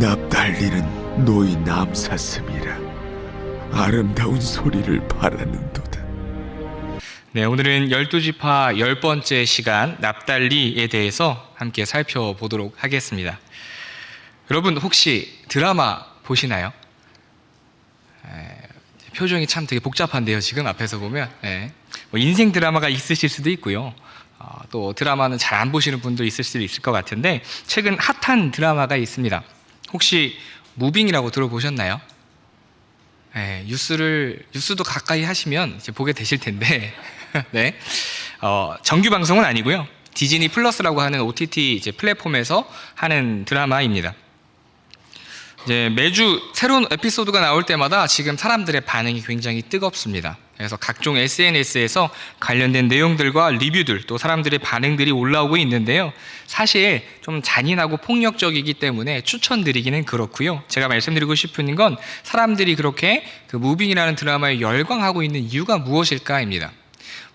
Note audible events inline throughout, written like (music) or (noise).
납달리는 노이 남사슴이라 아름다운 소리를 바라는도다. 네, 오늘은 12지파 10번째 시간 납달리에 대해서 함께 살펴보도록 하겠습니다. 여러분 혹시 드라마 보시나요? 에, 표정이 참 되게 복잡한데요. 지금 앞에서 보면 예. 뭐 인생 드라마가 있으실 수도 있고요. 어, 또 드라마는 잘 안 보시는 분도 있을 수도 있을 것 같은데 최근 핫한 드라마가 있습니다. 혹시 무빙이라고 들어보셨나요? 예, 뉴스를 뉴스도 가까이 하시면 이제 보게 되실 텐데, (laughs) 네, 어, 정규 방송은 아니고요. 디즈니 플러스라고 하는 OTT 이제 플랫폼에서 하는 드라마입니다. 이제 매주 새로운 에피소드가 나올 때마다 지금 사람들의 반응이 굉장히 뜨겁습니다. 그래서 각종 SNS에서 관련된 내용들과 리뷰들 또 사람들의 반응들이 올라오고 있는데요. 사실 좀 잔인하고 폭력적이기 때문에 추천드리기는 그렇고요. 제가 말씀드리고 싶은 건 사람들이 그렇게 그 무빙이라는 드라마에 열광하고 있는 이유가 무엇일까입니다.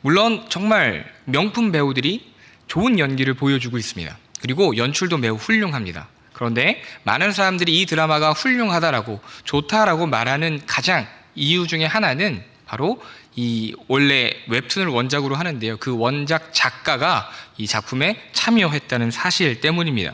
물론 정말 명품 배우들이 좋은 연기를 보여주고 있습니다. 그리고 연출도 매우 훌륭합니다. 그런데 많은 사람들이 이 드라마가 훌륭하다라고 좋다라고 말하는 가장 이유 중에 하나는 바로 이 원래 웹툰을 원작으로 하는데요. 그 원작 작가가 이 작품에 참여했다는 사실 때문입니다.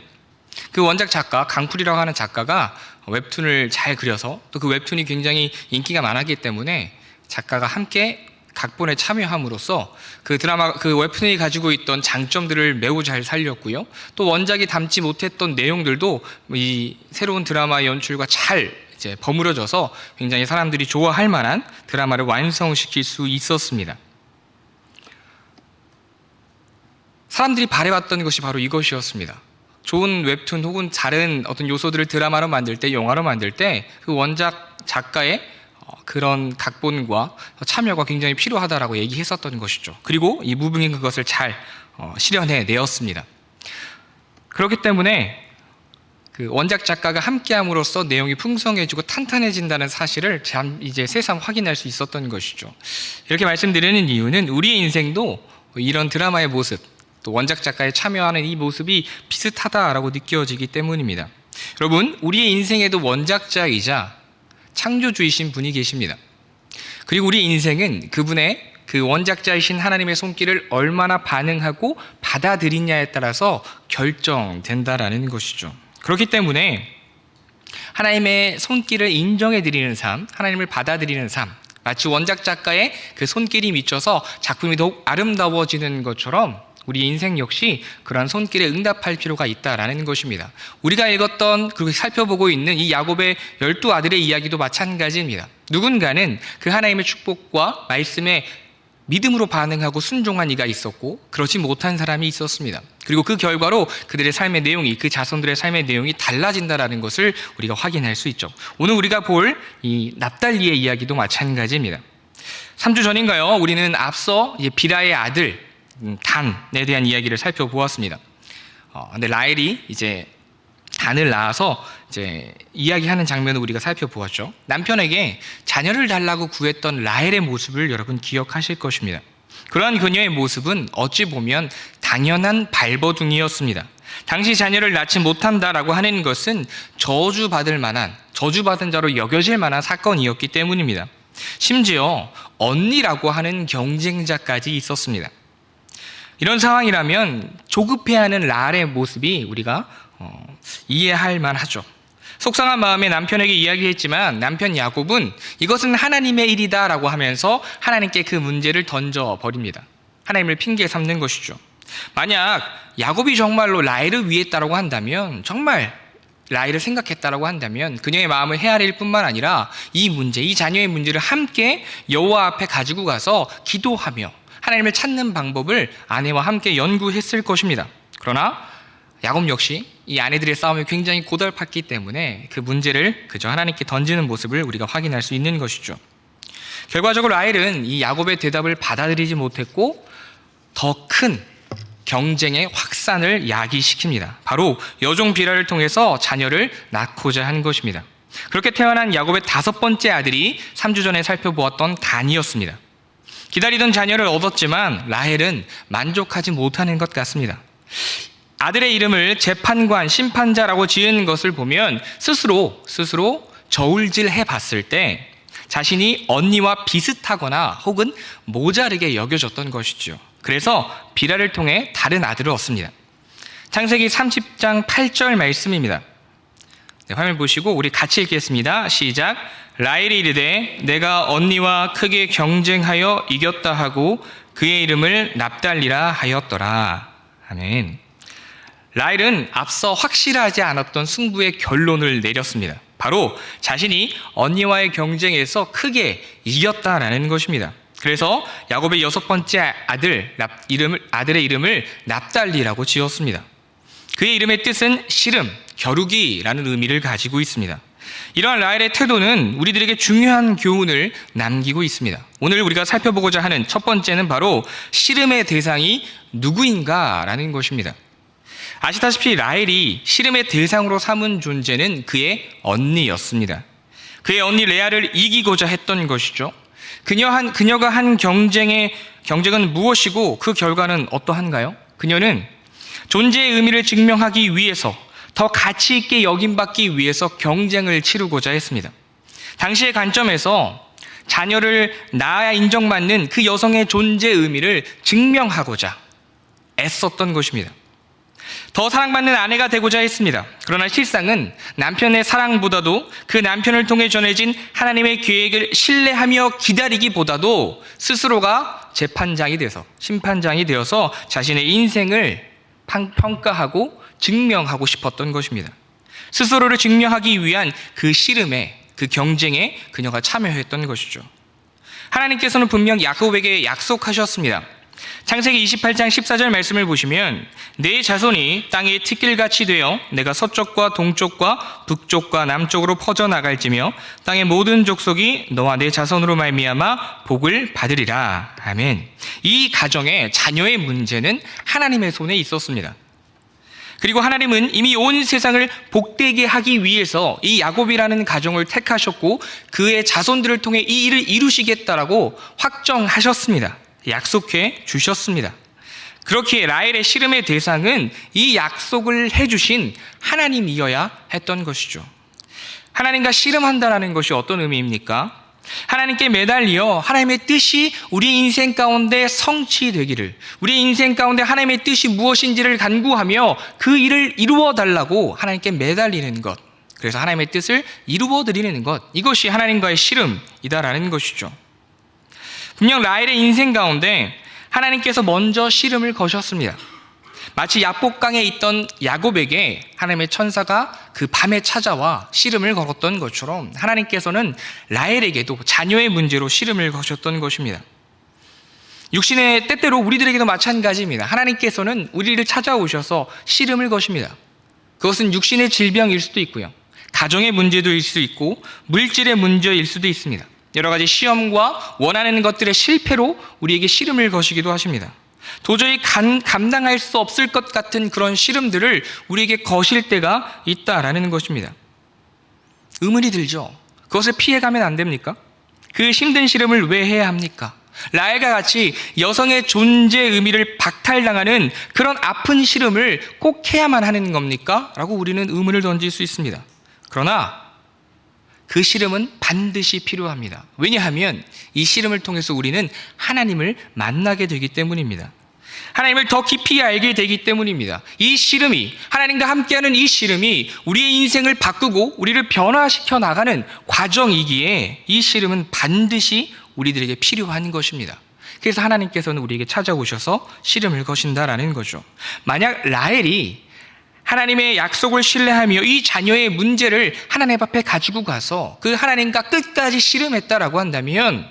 그 원작 작가 강풀이라고 하는 작가가 웹툰을 잘 그려서 또 그 웹툰이 굉장히 인기가 많았기 때문에 작가가 함께 각본에 참여함으로써 그 드라마 그 웹툰이 가지고 있던 장점들을 매우 잘 살렸고요. 또 원작이 담지 못했던 내용들도 이 새로운 드라마 연출과 잘 이제 버무려져서 굉장히 사람들이 좋아할 만한 드라마를 완성시킬 수 있었습니다. 사람들이 바래왔던 것이 바로 이것이었습니다. 좋은 웹툰 혹은 다른 어떤 요소들을 드라마로 만들 때, 영화로 만들 때 그 원작 작가의 어, 그런 각본과 참여가 굉장히 필요하다라고 얘기했었던 것이죠. 그리고 이 무빙이 그것을 잘 어, 실현해 내었습니다. 그렇기 때문에 그 원작 작가가 함께함으로써 내용이 풍성해지고 탄탄해진다는 사실을 참 이제 새삼 확인할 수 있었던 것이죠. 이렇게 말씀드리는 이유는 우리의 인생도 이런 드라마의 모습, 또 원작 작가에 참여하는 이 모습이 비슷하다라고 느껴지기 때문입니다. 여러분, 우리의 인생에도 원작자이자 창조주이신 분이 계십니다. 그리고 우리 인생은 그분의 그 원작자이신 하나님의 손길을 얼마나 반응하고 받아들이냐에 따라서 결정된다라는 것이죠. 그렇기 때문에 하나님의 손길을 인정해 드리는 삶, 하나님을 받아들이는 삶, 마치 원작 작가의 그 손길이 미쳐서 작품이 더욱 아름다워지는 것처럼 우리 인생 역시 그러한 손길에 응답할 필요가 있다라는 것입니다. 우리가 읽었던 그리고 살펴보고 있는 이 야곱의 열두 아들의 이야기도 마찬가지입니다. 누군가는 그 하나님의 축복과 말씀에 믿음으로 반응하고 순종한 이가 있었고 그렇지 못한 사람이 있었습니다. 그리고 그 결과로 그들의 삶의 내용이 그 자손들의 삶의 내용이 달라진다라는 것을 우리가 확인할 수 있죠. 오늘 우리가 볼 이 납달리의 이야기도 마찬가지입니다. 3주 전인가요? 우리는 앞서 비라의 아들 음, 단에 대한 이야기를 살펴보았습니다. 어, 근데 라헬이 이제 단을 낳아서 이제 이야기하는 장면을 우리가 살펴보았죠. 남편에게 자녀를 달라고 구했던 라헬의 모습을 여러분 기억하실 것입니다. 그러한 그녀의 모습은 어찌 보면 당연한 발버둥이었습니다. 당시 자녀를 낳지 못한다라고 하는 것은 저주받을 만한, 저주받은 자로 여겨질 만한 사건이었기 때문입니다. 심지어 언니라고 하는 경쟁자까지 있었습니다. 이런 상황이라면 조급해하는 라의 모습이 우리가 어, 이해할 만하죠. 속상한 마음에 남편에게 이야기했지만 남편 야곱은 이것은 하나님의 일이다라고 하면서 하나님께 그 문제를 던져 버립니다. 하나님을 핑계 삼는 것이죠. 만약 야곱이 정말로 라헬을 위했다라고 한다면 정말 라헬을 생각했다라고 한다면 그녀의 마음을 헤아릴 뿐만 아니라 이 문제, 이 자녀의 문제를 함께 여호와 앞에 가지고 가서 기도하며 하나님을 찾는 방법을 아내와 함께 연구했을 것입니다. 그러나 야곱 역시 이 아내들의 싸움이 굉장히 고달팠기 때문에 그 문제를 그저 하나님께 던지는 모습을 우리가 확인할 수 있는 것이죠. 결과적으로 라헬은 이 야곱의 대답을 받아들이지 못했고 더 큰 경쟁의 확산을 야기시킵니다. 바로 여종 비라를 통해서 자녀를 낳고자 한 것입니다. 그렇게 태어난 야곱의 다섯 번째 아들이 3주 전에 살펴보았던 단이었습니다. 기다리던 자녀를 얻었지만 라헬은 만족하지 못하는 것 같습니다. 아들의 이름을 재판관, 심판자라고 지은 것을 보면 스스로 스스로 저울질 해 봤을 때 자신이 언니와 비슷하거나 혹은 모자르게 여겨졌던 것이죠. 그래서 비라를 통해 다른 아들을 얻습니다. 창세기 30장 8절 말씀입니다. 네, 화면 보시고 우리 같이 읽겠습니다. 시작. 라헬이 이르되 내가 언니와 크게 경쟁하여 이겼다 하고 그의 이름을 납달리라 하였더라. 아멘. 라헬은 앞서 확실하지 않았던 승부의 결론을 내렸습니다. 바로 자신이 언니와의 경쟁에서 크게 이겼다라는 것입니다. 그래서 야곱의 여섯 번째 아들 납- 이름을 아들의 이름을 납달리라고 지었습니다. 그의 이름의 뜻은 씨름, 겨루기라는 의미를 가지고 있습니다. 이러한 라헬의 태도는 우리들에게 중요한 교훈을 남기고 있습니다. 오늘 우리가 살펴보고자 하는 첫 번째는 바로 씨름의 대상이 누구인가라는 것입니다. 아시다시피 라헬이 씨름의 대상으로 삼은 존재는 그의 언니였습니다. 그의 언니 레아를 이기고자 했던 것이죠. 그녀 한, 그녀가 한 경쟁의 경쟁은 무엇이고 그 결과는 어떠한가요? 그녀는 존재의 의미를 증명하기 위해서 더 가치 있게 여김받기 위해서 경쟁을 치르고자 했습니다. 당시의 관점에서 자녀를 낳아야 인정받는 그 여성의 존재 의미를 증명하고자 애썼던 것입니다. 더 사랑받는 아내가 되고자 했습니다. 그러나 실상은 남편의 사랑보다도 그 남편을 통해 전해진 하나님의 계획을 신뢰하며 기다리기보다도 스스로가 재판장이 돼서 심판장이 되어서 자신의 인생을 판- 평가하고 증명하고 싶었던 것입니다. 스스로를 증명하기 위한 그 씨름에 그 경쟁에 그녀가 참여했던 것이죠. 하나님께서는 분명 야곱에게 약속하셨습니다. 창세기 28장 14절 말씀을 보시면 내 자손이 땅의 티끌같이 되어 내가 서쪽과 동쪽과 북쪽과 남쪽으로 퍼져 나갈지며 땅의 모든 족속이 너와 내 자손으로 말미암아 복을 받으리라. 아멘. 이 가정의 자녀의 문제는 하나님의 손에 있었습니다. 그리고 하나님은 이미 온 세상을 복되게 하기 위해서 이 야곱이라는 가정을 택하셨고 그의 자손들을 통해 이 일을 이루시겠다라고 확정하셨습니다. 약속해 주셨습니다. 그렇기에 라헬의 씨름의 대상은 이 약속을 해주신 하나님이어야 했던 것이죠. 하나님과 씨름한다라는 것이 어떤 의미입니까? 하나님께 매달려 하나님의 뜻이 우리 인생 가운데 성취되기를, 우리 인생 가운데 하나님의 뜻이 무엇인지를 간구하며 그 일을 이루어 달라고 하나님께 매달리는 것. 그래서 하나님의 뜻을 이루어 드리는 것. 이것이 하나님과의 씨름이다라는 것이죠. 분명 라헬의 인생 가운데 하나님께서 먼저 씨름을 거셨습니다. 마치 야복강에 있던 야곱에게 하나님의 천사가 그 밤에 찾아와 씨름을 걸었던 것처럼 하나님께서는 라헬에게도 자녀의 문제로 씨름을 거셨던 것입니다. 육신의 때때로 우리들에게도 마찬가지입니다. 하나님께서는 우리를 찾아오셔서 씨름을 거십니다. 그것은 육신의 질병일 수도 있고요. 가정의 문제도일 수 있고 물질의 문제일 수도 있습니다. 여러 가지 시험과 원하는 것들의 실패로 우리에게 씨름을 거시기도 하십니다. 도저히 감, 감당할 수 없을 것 같은 그런 씨름들을 우리에게 거실 때가 있다라는 것입니다. 의문이 들죠. 그것을 피해가면 안 됩니까? 그 힘든 씨름을 왜 해야 합니까? 라엘과 같이 여성의 존재 의미를 박탈당하는 그런 아픈 씨름을 꼭 해야만 하는 겁니까? 라고 우리는 의문을 던질 수 있습니다. 그러나 그 씨름은 반드시 필요합니다. 왜냐하면 이 씨름을 통해서 우리는 하나님을 만나게 되기 때문입니다. 하나님을 더 깊이 알게 되기 때문입니다. 이 씨름이 하나님과 함께하는 이 씨름이 우리의 인생을 바꾸고 우리를 변화시켜 나가는 과정이기에 이 씨름은 반드시 우리들에게 필요한 것입니다. 그래서 하나님께서는 우리에게 찾아오셔서 씨름을 거신다라는 거죠. 만약 라헬이 하나님의 약속을 신뢰하며 이 자녀의 문제를 하나님 앞에 가지고 가서 그 하나님과 끝까지 씨름했다라고 한다면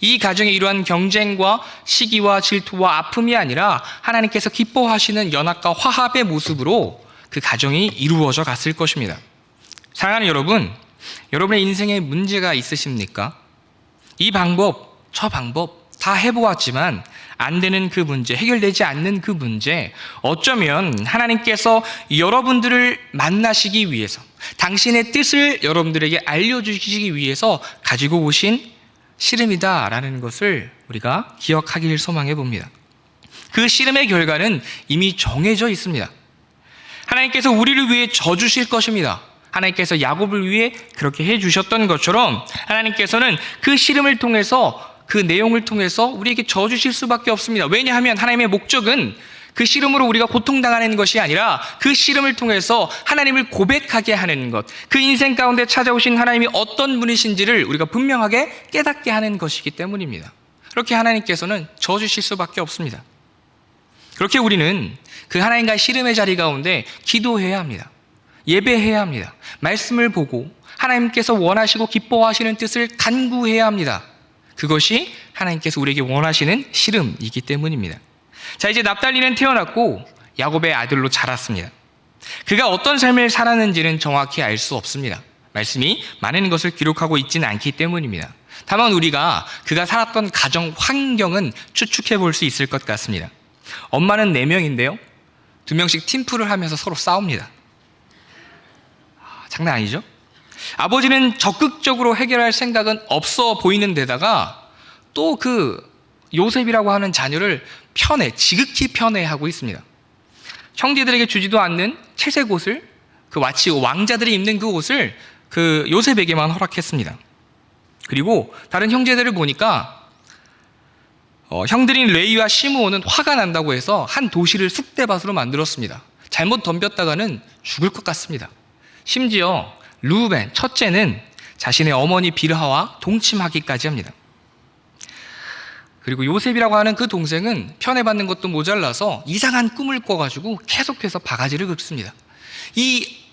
이 가정에 이러한 경쟁과 시기와 질투와 아픔이 아니라 하나님께서 기뻐하시는 연합과 화합의 모습으로 그 가정이 이루어져 갔을 것입니다. 사랑하는 여러분, 여러분의 인생에 문제가 있으십니까? 이 방법, 저 방법 다 해보았지만 안 되는 그 문제, 해결되지 않는 그 문제, 어쩌면 하나님께서 여러분들을 만나시기 위해서, 당신의 뜻을 여러분들에게 알려주시기 위해서 가지고 오신 씨름이다라는 것을 우리가 기억하기를 소망해 봅니다. 그 씨름의 결과는 이미 정해져 있습니다. 하나님께서 우리를 위해 져 주실 것입니다. 하나님께서 야곱을 위해 그렇게 해 주셨던 것처럼 하나님께서는 그 씨름을 통해서 그 내용을 통해서 우리에게 져 주실 수밖에 없습니다. 왜냐하면 하나님의 목적은 그 씨름으로 우리가 고통당하는 것이 아니라 그 씨름을 통해서 하나님을 고백하게 하는 것, 그 인생 가운데 찾아오신 하나님이 어떤 분이신지를 우리가 분명하게 깨닫게 하는 것이기 때문입니다. 그렇게 하나님께서는 져 주실 수밖에 없습니다. 그렇게 우리는 그 하나님과의 씨름의 자리 가운데 기도해야 합니다. 예배해야 합니다. 말씀을 보고 하나님께서 원하시고 기뻐하시는 뜻을 간구해야 합니다. 그것이 하나님께서 우리에게 원하시는 씨름이기 때문입니다. 자, 이제 납달리는 태어났고 야곱의 아들로 자랐습니다. 그가 어떤 삶을 살았는지는 정확히 알 수 없습니다. 말씀이 많은 것을 기록하고 있지는 않기 때문입니다. 다만 우리가 그가 살았던 가정 환경은 추측해 볼 수 있을 것 같습니다. 엄마는 4명인데요. 2명씩 팀플을 하면서 서로 싸웁니다. 아, 장난 아니죠? 아버지는 적극적으로 해결할 생각은 없어 보이는 데다가 또 그 요셉이라고 하는 자녀를 편애, 지극히 편애하고 있습니다. 형제들에게 주지도 않는 채색 옷을 그 마치 왕자들이 입는 그 옷을 그 요셉에게만 허락했습니다. 그리고 다른 형제들을 보니까 어, 형들인 레이와 시므온은 화가 난다고 해서 한 도시를 쑥대밭으로 만들었습니다. 잘못 덤볐다가는 죽을 것 같습니다. 심지어 루벤 첫째는 자신의 어머니 빌하와 동침하기까지 합니다. 그리고 요셉이라고 하는 그 동생은 편애받는 것도 모자라서 이상한 꿈을 꿔가지고 계속해서 바가지를 긁습니다. 이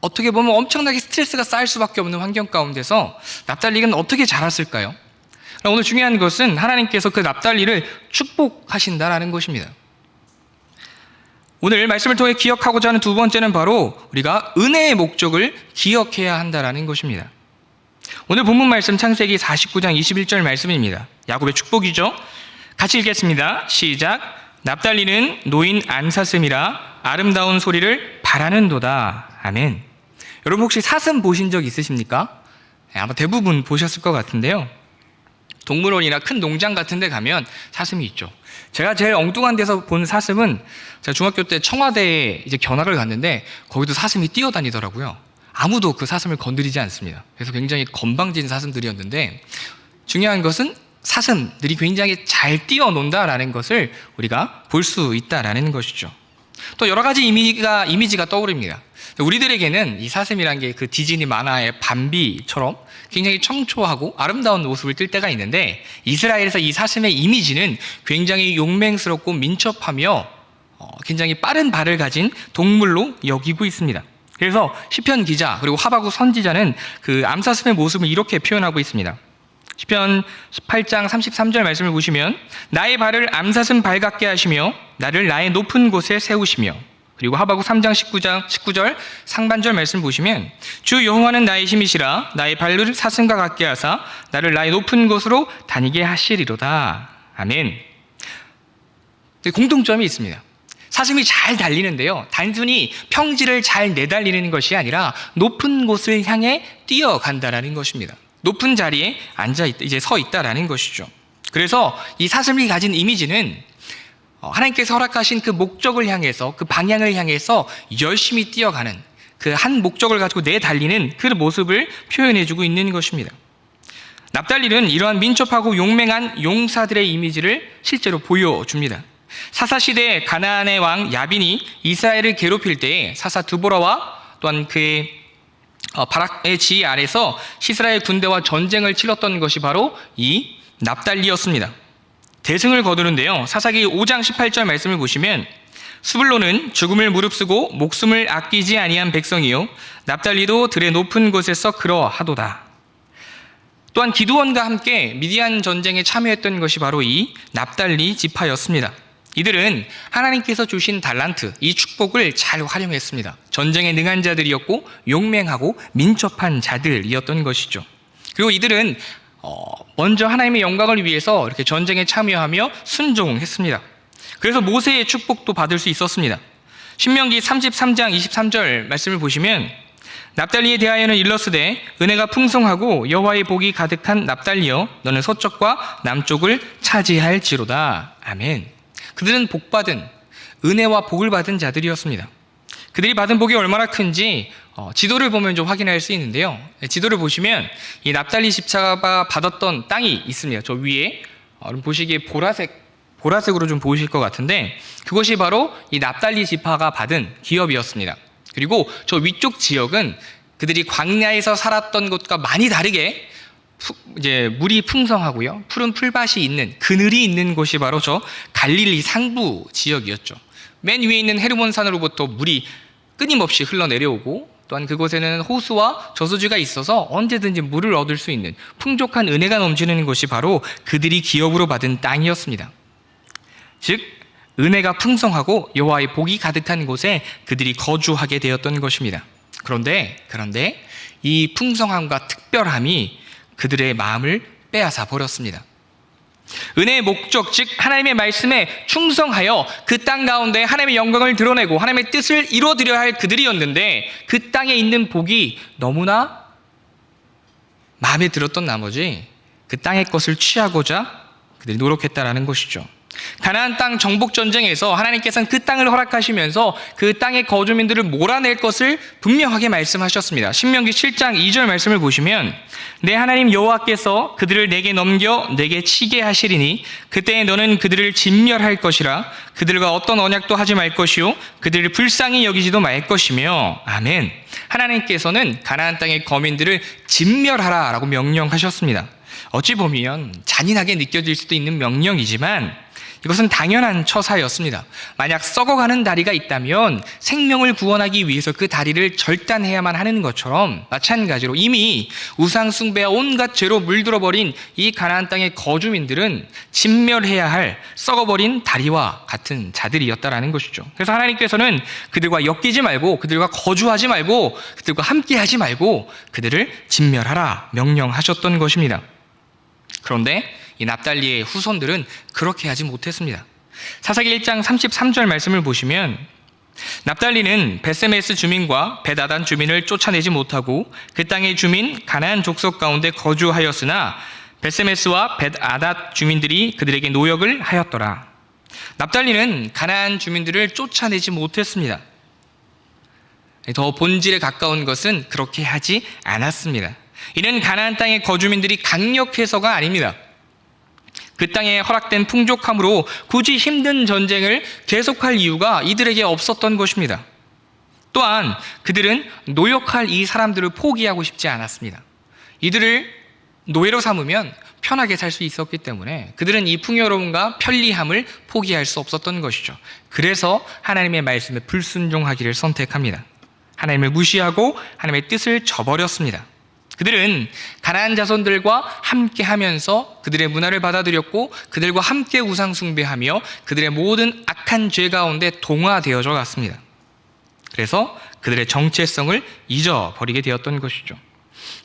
어떻게 보면 엄청나게 스트레스가 쌓일 수밖에 없는 환경 가운데서 납달리는 어떻게 자랐을까요? 오늘 중요한 것은 하나님께서 그 납달리를 축복하신다라는 것입니다. 오늘 말씀을 통해 기억하고자 하는 두 번째는 바로 우리가 은혜의 목적을 기억해야 한다라는 것입니다. 오늘 본문 말씀 창세기 49장 21절 말씀입니다. 야곱의 축복이죠. 같이 읽겠습니다. 시작. 납달리는 노인 안사슴이라 아름다운 소리를 바라는도다. 아멘. 여러분 혹시 사슴 보신 적 있으십니까? 네, 아마 대부분 보셨을 것 같은데요. 동물원이나 큰 농장 같은 데 가면 사슴이 있죠. 제가 제일 엉뚱한 데서 본 사슴은 제가 중학교 때 청와대에 이제 견학을 갔는데 거기도 사슴이 뛰어다니더라고요. 아무도 그 사슴을 건드리지 않습니다. 그래서 굉장히 건방진 사슴들이었는데 중요한 것은 사슴들이 굉장히 잘 뛰어논다라는 것을 우리가 볼 수 있다라는 것이죠. 또 여러 가지 이미지가, 이미지가 떠오릅니다. 우리들에게는 이 사슴이란 게 그 디즈니 만화의 밤비처럼 굉장히 청초하고 아름다운 모습을 띌 때가 있는데 이스라엘에서 이 사슴의 이미지는 굉장히 용맹스럽고 민첩하며 어, 굉장히 빠른 발을 가진 동물로 여기고 있습니다. 그래서 시편 기자 그리고 하바구 선지자는 그 암사슴의 모습을 이렇게 표현하고 있습니다. 시편 18장 33절 말씀을 보시면 나의 발을 암사슴 발 같게 하시며 나를 나의 높은 곳에 세우시며 그리고 하바구 3장 19장 19절 상반절 말씀 보시면 주 여호와는 나의 힘이시라 나의 발을 사슴과 같게 하사 나를 나의 높은 곳으로 다니게 하시리로다. 아멘. 공통점이 있습니다. 사슴이 잘 달리는데요. 단순히 평지를 잘 내달리는 것이 아니라 높은 곳을 향해 뛰어간다라는 것입니다. 높은 자리에 앉아 있다, 이제 서 있다라는 것이죠. 그래서 이 사슴이 가진 이미지는 어, 하나님께서 허락하신 그 목적을 향해서 그 방향을 향해서 열심히 뛰어가는 그 한 목적을 가지고 내달리는 그 모습을 표현해주고 있는 것입니다. 납달리는 이러한 민첩하고 용맹한 용사들의 이미지를 실제로 보여줍니다. 사사 시대 가나안의 왕 야빈이 이스라엘을 괴롭힐 때에 사사 드보라와 또한 그의 어, 바락의 지휘 아래서 시스라엘 군대와 전쟁을 치렀던 것이 바로 이 납달리였습니다. 대승을 거두는데요. 사사기 5장 18절 말씀을 보시면 수블로는 죽음을 무릅쓰고 목숨을 아끼지 아니한 백성이요 납달리도 들의 높은 곳에서 그러하도다. 또한 기두원과 함께 미디안 전쟁에 참여했던 것이 바로 이 납달리 지파였습니다. 이들은 하나님께서 주신 달란트, 이 축복을 잘 활용했습니다. 전쟁에 능한 자들이었고 용맹하고 민첩한 자들이었던 것이죠. 그리고 이들은 어, 먼저 하나님의 영광을 위해서 이렇게 전쟁에 참여하며 순종했습니다. 그래서 모세의 축복도 받을 수 있었습니다. 신명기 33장 23절 말씀을 보시면 납달리에 대하여는 일러스되 은혜가 풍성하고 여호와의 복이 가득한 납달리여 너는 서쪽과 남쪽을 차지할지로다. 아멘. 그들은 복받은 은혜와 복을 받은 자들이었습니다. 그들이 받은 복이 얼마나 큰지 어, 지도를 보면 좀 확인할 수 있는데요. 네, 지도를 보시면 이 납달리 집차가 받았던 땅이 있습니다. 저 위에 어, 보시기에 보라색 보라색으로 좀 보이실 것 같은데 그것이 바로 이 납달리 지파가 받은 기업이었습니다. 그리고 저 위쪽 지역은 그들이 광야에서 살았던 것과 많이 다르게 푸- 이제 물이 풍성하고요. 푸른 풀밭이 있는 그늘이 있는 곳이 바로 저 갈릴리 상부 지역이었죠. 맨 위에 있는 헤르몬 산으로부터 물이 끊임없이 흘러내려오고 또한 그곳에는 호수와 저수지가 있어서 언제든지 물을 얻을 수 있는 풍족한 은혜가 넘치는 곳이 바로 그들이 기업으로 받은 땅이었습니다. 즉 은혜가 풍성하고 여호와의 복이 가득한 곳에 그들이 거주하게 되었던 것입니다. 그런데 그런데 이 풍성함과 특별함이 그들의 마음을 빼앗아 버렸습니다. 은혜의 목적, 즉 하나님의 말씀에 충성하여 그 땅 가운데 하나님의 영광을 드러내고 하나님의 뜻을 이루어드려야 할 그들이었는데 그 땅에 있는 복이 너무나 마음에 들었던 나머지 그 땅의 것을 취하고자 그들이 노력했다라는 것이죠. 가나안 땅 정복 전쟁에서 하나님께서는 그 땅을 허락하시면서 그 땅의 거주민들을 몰아낼 것을 분명하게 말씀하셨습니다. 신명기 7장 2절 말씀을 보시면 내 하나님 여호와께서 그들을 내게 넘겨 내게 치게 하시리니 그때 너는 그들을 진멸할 것이라 그들과 어떤 언약도 하지 말 것이요 그들을 불쌍히 여기지도 말 것이며 아멘. 하나님께서는 가나안 땅의 거민들을 진멸하라라고 명령하셨습니다. 어찌 보면 잔인하게 느껴질 수도 있는 명령이지만 이것은 당연한 처사였습니다. 만약 썩어가는 다리가 있다면 생명을 구원하기 위해서 그 다리를 절단해야만 하는 것처럼 마찬가지로 이미 우상숭배와 온갖 죄로 물들어버린 이 가나안 땅의 거주민들은 진멸해야 할 썩어버린 다리와 같은 자들이었다라는 것이죠. 그래서 하나님께서는 그들과 엮이지 말고 그들과 거주하지 말고 그들과 함께하지 말고 그들을 진멸하라 명령하셨던 것입니다. 그런데 이 납달리의 후손들은 그렇게 하지 못했습니다. 사사기 1장 33절 말씀을 보시면 납달리는 베세메스 주민과 베다단 주민을 쫓아내지 못하고 그 땅의 주민 가나안 족속 가운데 거주하였으나 베세메스와 베다닷 주민들이 그들에게 노역을 하였더라. 납달리는 가나안 주민들을 쫓아내지 못했습니다. 더 본질에 가까운 것은 그렇게 하지 않았습니다. 이는 가나안 땅의 거주민들이 강력해서가 아닙니다. 그 땅에 허락된 풍족함으로 굳이 힘든 전쟁을 계속할 이유가 이들에게 없었던 것입니다. 또한 그들은 노역할 이 사람들을 포기하고 싶지 않았습니다. 이들을 노예로 삼으면 편하게 살 수 있었기 때문에 그들은 이 풍요로움과 편리함을 포기할 수 없었던 것이죠. 그래서 하나님의 말씀에 불순종하기를 선택합니다. 하나님을 무시하고 하나님의 뜻을 저버렸습니다. 그들은 가나안 자손들과 함께 하면서 그들의 문화를 받아들였고 그들과 함께 우상 숭배하며 그들의 모든 악한 죄 가운데 동화되어져 갔습니다. 그래서 그들의 정체성을 잊어버리게 되었던 것이죠.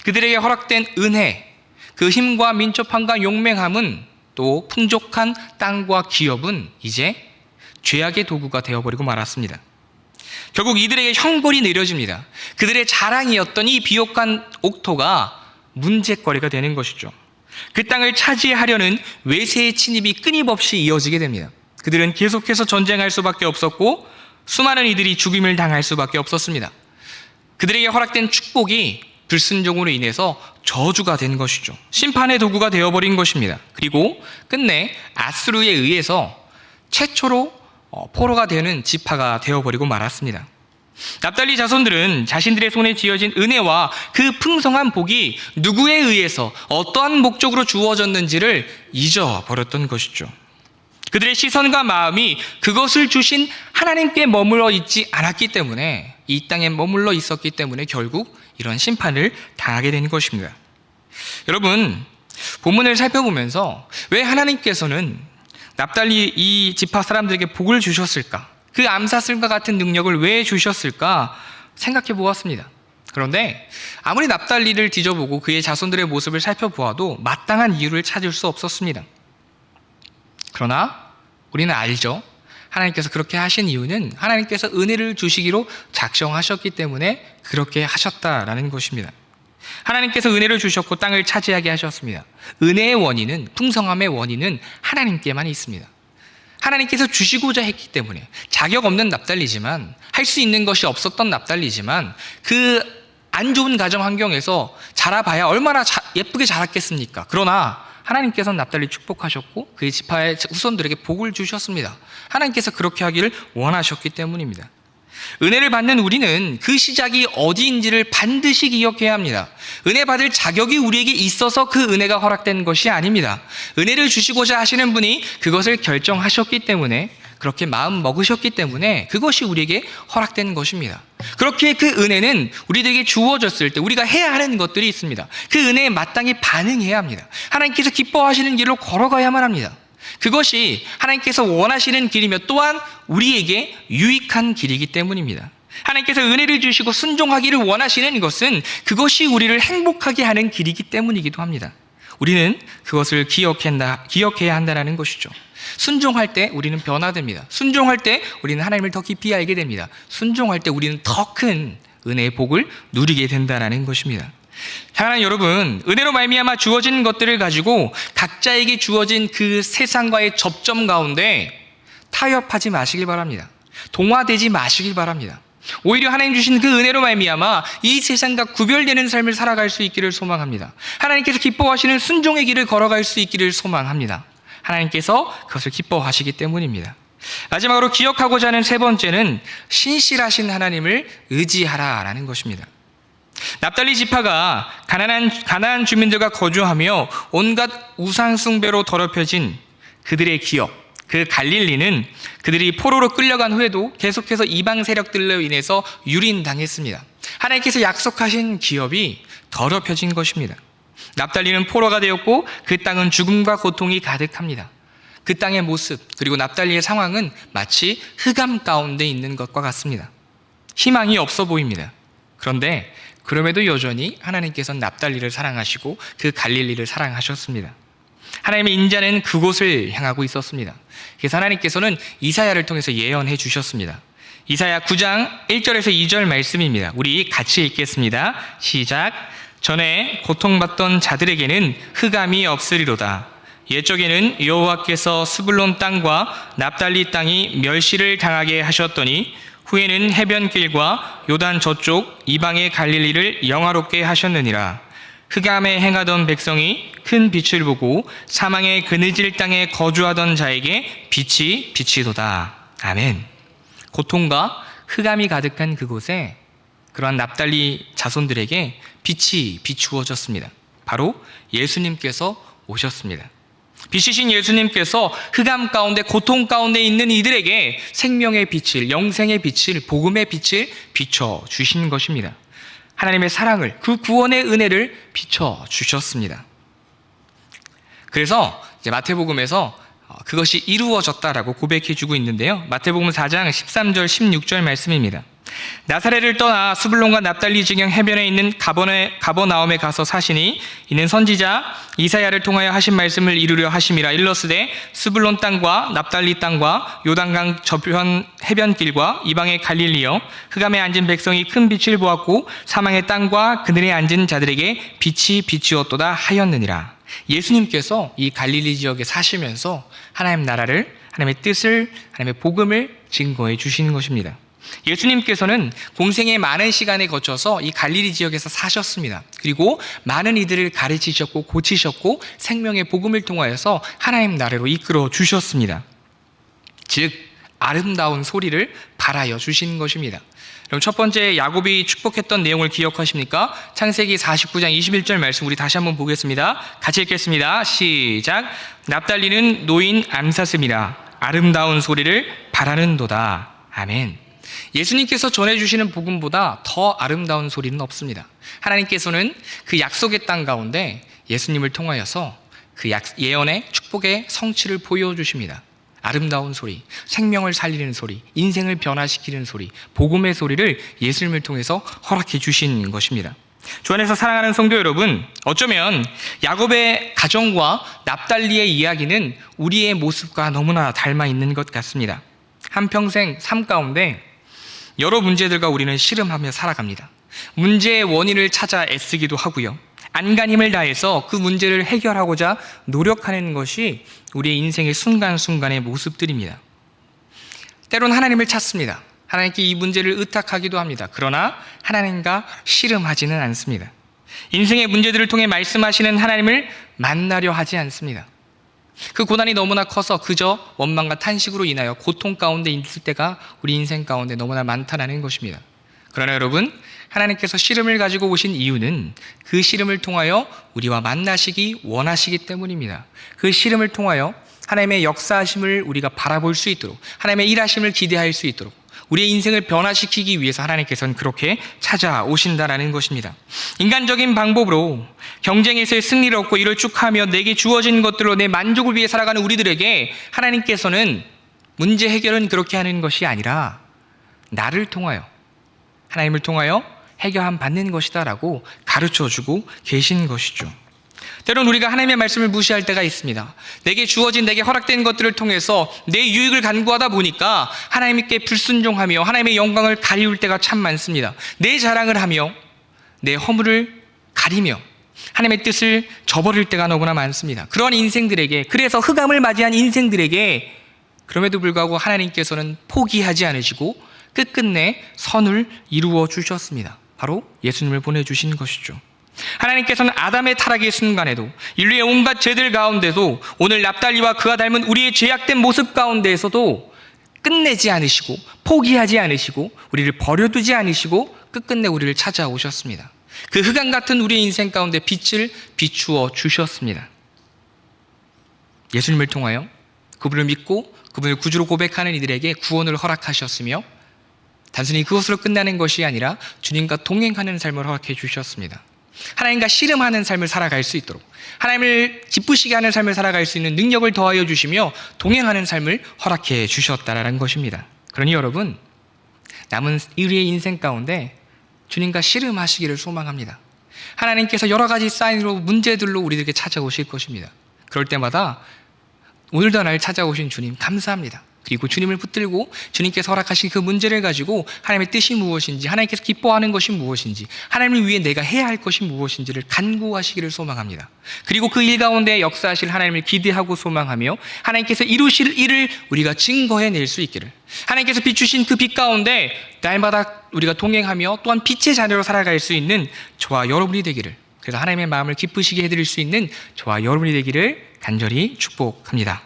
그들에게 허락된 은혜, 그 힘과 민첩함과 용맹함은 또 풍족한 땅과 기업은 이제 죄악의 도구가 되어버리고 말았습니다. 결국 이들에게 형벌이 내려집니다. 그들의 자랑이었던 이 비옥한 옥토가 문제거리가 되는 것이죠. 그 땅을 차지하려는 외세의 침입이 끊임없이 이어지게 됩니다. 그들은 계속해서 전쟁할 수밖에 없었고 수많은 이들이 죽임을 당할 수밖에 없었습니다. 그들에게 허락된 축복이 불순종으로 인해서 저주가 된 것이죠. 심판의 도구가 되어버린 것입니다. 그리고 끝내 아수르에 의해서 최초로 어, 포로가 되는 지파가 되어버리고 말았습니다. 납달리 자손들은 자신들의 손에 쥐어진 은혜와 그 풍성한 복이 누구에 의해서 어떠한 목적으로 주어졌는지를 잊어버렸던 것이죠. 그들의 시선과 마음이 그것을 주신 하나님께 머물러 있지 않았기 때문에 이 땅에 머물러 있었기 때문에 결국 이런 심판을 당하게 된 것입니다. 여러분, 본문을 살펴보면서 왜 하나님께서는 납달리 이 지파 사람들에게 복을 주셨을까? 그 암사슬과 같은 능력을 왜 주셨을까? 생각해 보았습니다. 그런데 아무리 납달리를 뒤져보고 그의 자손들의 모습을 살펴보아도 마땅한 이유를 찾을 수 없었습니다. 그러나 우리는 알죠. 하나님께서 그렇게 하신 이유는 하나님께서 은혜를 주시기로 작정하셨기 때문에 그렇게 하셨다라는 것입니다. 하나님께서 은혜를 주셨고 땅을 차지하게 하셨습니다. 은혜의 원인은 풍성함의 원인은 하나님께만 있습니다. 하나님께서 주시고자 했기 때문에 자격 없는 납달리지만 할 수 있는 것이 없었던 납달리지만 그 안 좋은 가정 환경에서 자라봐야 얼마나 자- 예쁘게 자랐겠습니까? 그러나 하나님께서는 납달리 축복하셨고 그의 지파의 후손들에게 복을 주셨습니다. 하나님께서 그렇게 하기를 원하셨기 때문입니다. 은혜를 받는 우리는 그 시작이 어디인지를 반드시 기억해야 합니다. 은혜 받을 자격이 우리에게 있어서 그 은혜가 허락된 것이 아닙니다. 은혜를 주시고자 하시는 분이 그것을 결정하셨기 때문에 그렇게 마음 먹으셨기 때문에 그것이 우리에게 허락된 것입니다. 그렇게 그 은혜는 우리들에게 주어졌을 때 우리가 해야 하는 것들이 있습니다. 그 은혜에 마땅히 반응해야 합니다. 하나님께서 기뻐하시는 길로 걸어가야만 합니다. 그것이 하나님께서 원하시는 길이며 또한 우리에게 유익한 길이기 때문입니다. 하나님께서 은혜를 주시고 순종하기를 원하시는 것은 그것이 우리를 행복하게 하는 길이기 때문이기도 합니다. 우리는 그것을 기억한다, 기억해야 한다는 것이죠. 순종할 때 우리는 변화됩니다. 순종할 때 우리는 하나님을 더 깊이 알게 됩니다. 순종할 때 우리는 더 큰 은혜의 복을 누리게 된다는 것입니다. 사랑하는 여러분, 은혜로 말미암아 주어진 것들을 가지고 각자에게 주어진 그 세상과의 접점 가운데 타협하지 마시길 바랍니다. 동화되지 마시길 바랍니다. 오히려 하나님 주신 그 은혜로 말미암아 이 세상과 구별되는 삶을 살아갈 수 있기를 소망합니다. 하나님께서 기뻐하시는 순종의 길을 걸어갈 수 있기를 소망합니다. 하나님께서 그것을 기뻐하시기 때문입니다. 마지막으로 기억하고자 하는 세 번째는 신실하신 하나님을 의지하라라는 것입니다. 납달리 지파가 가난한 가나안 주민들과 거주하며 온갖 우상 숭배로 더럽혀진 그들의 기업 그 갈릴리는 그들이 포로로 끌려간 후에도 계속해서 이방 세력들로 인해서 유린당했습니다. 하나님께서 약속하신 기업이 더럽혀진 것입니다. 납달리는 포로가 되었고 그 땅은 죽음과 고통이 가득합니다. 그 땅의 모습 그리고 납달리의 상황은 마치 흑암 가운데 있는 것과 같습니다. 희망이 없어 보입니다. 그런데 그럼에도 여전히 하나님께서는 납달리를 사랑하시고 그 갈릴리를 사랑하셨습니다. 하나님의 인자는 그곳을 향하고 있었습니다. 그래서 하나님께서는 이사야를 통해서 예언해 주셨습니다. 이사야 9장 1절에서 2절 말씀입니다. 우리 같이 읽겠습니다. 시작. 전에 고통받던 자들에게는 흑암이 없으리로다. 옛적에는 여호와께서 스불론 땅과 납달리 땅이 멸시를 당하게 하셨더니 후에는 해변길과 요단 저쪽 이방의 갈릴리를 영화롭게 하셨느니라. 흑암에 행하던 백성이 큰 빛을 보고 사망의 그늘질 땅에 거주하던 자에게 빛이 비치도다. 아멘. 고통과 흑암이 가득한 그곳에 그러한 납달리 자손들에게 빛이 비추어졌습니다. 바로 예수님께서 오셨습니다. 빛이신 예수님께서 흑암 가운데 고통 가운데 있는 이들에게 생명의 빛을 영생의 빛을 복음의 빛을 비춰 주신 것입니다. 하나님의 사랑을 그 구원의 은혜를 비춰 주셨습니다. 그래서 이제 마태복음에서 어, 그것이 이루어졌다라고 고백해 주고 있는데요. 마태복음 4장 13절 16절 말씀입니다. 나사렛을 떠나 수블론과 납달리 지경 해변에 있는 가버네, 가버나움에 가서 사시니 이는 선지자 이사야를 통하여 하신 말씀을 이루려 하심이라 일러스되 수블론 땅과 납달리 땅과 요단강 저편 해변길과 이방의 갈릴리여 흑암에 앉은 백성이 큰 빛을 보았고 사망의 땅과 그늘에 앉은 자들에게 빛이 비치었도다 하였느니라 예수님께서 이 갈릴리 지역에 사시면서 하나님 나라를 하나님의 뜻을 하나님의 복음을 증거해 주시는 것입니다. 예수님께서는 공생의 많은 시간에 거쳐서 이 갈릴리 지역에서 사셨습니다. 그리고 많은 이들을 가르치셨고 고치셨고 생명의 복음을 통하여서 하나님 나라로 이끌어 주셨습니다. 즉 아름다운 소리를 발하여 주신 것입니다. 그럼 첫 번째 야곱이 축복했던 내용을 기억하십니까? 창세기 49장 21절 말씀 우리 다시 한번 보겠습니다. 같이 읽겠습니다. 시작. 납달리는 노인 암사슴이라 아름다운 소리를 바라는도다. 아멘. 예수님께서 전해주시는 복음보다 더 아름다운 소리는 없습니다. 하나님께서는 그 약속의 땅 가운데 예수님을 통하여서 그 약, 예언의 축복의 성취를 보여주십니다. 아름다운 소리, 생명을 살리는 소리, 인생을 변화시키는 소리, 복음의 소리를 예수님을 통해서 허락해 주신 것입니다. 주 안에서 사랑하는 성도 여러분, 어쩌면 야곱의 가정과 납달리의 이야기는 우리의 모습과 너무나 닮아 있는 것 같습니다. 한평생 삶 가운데 여러 문제들과 우리는 씨름하며 살아갑니다. 문제의 원인을 찾아 애쓰기도 하고요. 안간힘을 다해서 그 문제를 해결하고자 노력하는 것이 우리의 인생의 순간순간의 모습들입니다. 때론 하나님을 찾습니다. 하나님께 이 문제를 의탁하기도 합니다. 그러나 하나님과 씨름하지는 않습니다. 인생의 문제들을 통해 말씀하시는 하나님을 만나려 하지 않습니다. 그 고난이 너무나 커서 그저 원망과 탄식으로 인하여 고통 가운데 있을 때가 우리 인생 가운데 너무나 많다는 것입니다. 그러나 여러분, 하나님께서 씨름을 가지고 오신 이유는 그 씨름을 통하여 우리와 만나시기 원하시기 때문입니다. 그 씨름을 통하여 하나님의 역사하심을 우리가 바라볼 수 있도록 하나님의 일하심을 기대할 수 있도록 우리의 인생을 변화시키기 위해서 하나님께서는 그렇게 찾아오신다라는 것입니다. 인간적인 방법으로 경쟁에서의 승리를 얻고 이를 쭉 하며 내게 주어진 것들로 내 만족을 위해 살아가는 우리들에게 하나님께서는 문제 해결은 그렇게 하는 것이 아니라 나를 통하여 하나님을 통하여 해결함 받는 것이다라고 가르쳐 주고 계신 것이죠. 때론 우리가 하나님의 말씀을 무시할 때가 있습니다. 내게 주어진 내게 허락된 것들을 통해서 내 유익을 간구하다 보니까 하나님께 불순종하며 하나님의 영광을 가리울 때가 참 많습니다. 내 자랑을 하며 내 허물을 가리며 하나님의 뜻을 저버릴 때가 너무나 많습니다. 그런 인생들에게 그래서 흑암을 맞이한 인생들에게 그럼에도 불구하고 하나님께서는 포기하지 않으시고 끝끝내 선을 이루어 주셨습니다. 바로 예수님을 보내주신 것이죠. 하나님께서는 아담의 타락의 순간에도 인류의 온갖 죄들 가운데도 오늘 납달리와 그와 닮은 우리의 죄악된 모습 가운데에서도 끝내지 않으시고 포기하지 않으시고 우리를 버려두지 않으시고 끝끝내 우리를 찾아오셨습니다. 그 흑암 같은 우리의 인생 가운데 빛을 비추어 주셨습니다. 예수님을 통하여 그분을 믿고 그분을 구주로 고백하는 이들에게 구원을 허락하셨으며 단순히 그것으로 끝나는 것이 아니라 주님과 동행하는 삶을 허락해 주셨습니다. 하나님과 씨름하는 삶을 살아갈 수 있도록 하나님을 기쁘시게 하는 삶을 살아갈 수 있는 능력을 더하여 주시며 동행하는 삶을 허락해 주셨다라는 것입니다. 그러니 여러분 남은 우리의 인생 가운데 주님과 씨름하시기를 소망합니다. 하나님께서 여러 가지 사인으로 문제들로 우리들에게 찾아오실 것입니다. 그럴 때마다 오늘도 나를 찾아오신 주님 감사합니다. 그리고 주님을 붙들고 주님께서 허락하신 그 문제를 가지고 하나님의 뜻이 무엇인지 하나님께서 기뻐하는 것이 무엇인지 하나님을 위해 내가 해야 할 것이 무엇인지를 간구하시기를 소망합니다. 그리고 그 일 가운데 역사하실 하나님을 기대하고 소망하며 하나님께서 이루실 일을 우리가 증거해 낼 수 있기를 하나님께서 비추신 그 빛 가운데 날마다 우리가 동행하며 또한 빛의 자녀로 살아갈 수 있는 저와 여러분이 되기를 그래서 하나님의 마음을 기쁘시게 해드릴 수 있는 저와 여러분이 되기를 간절히 축복합니다.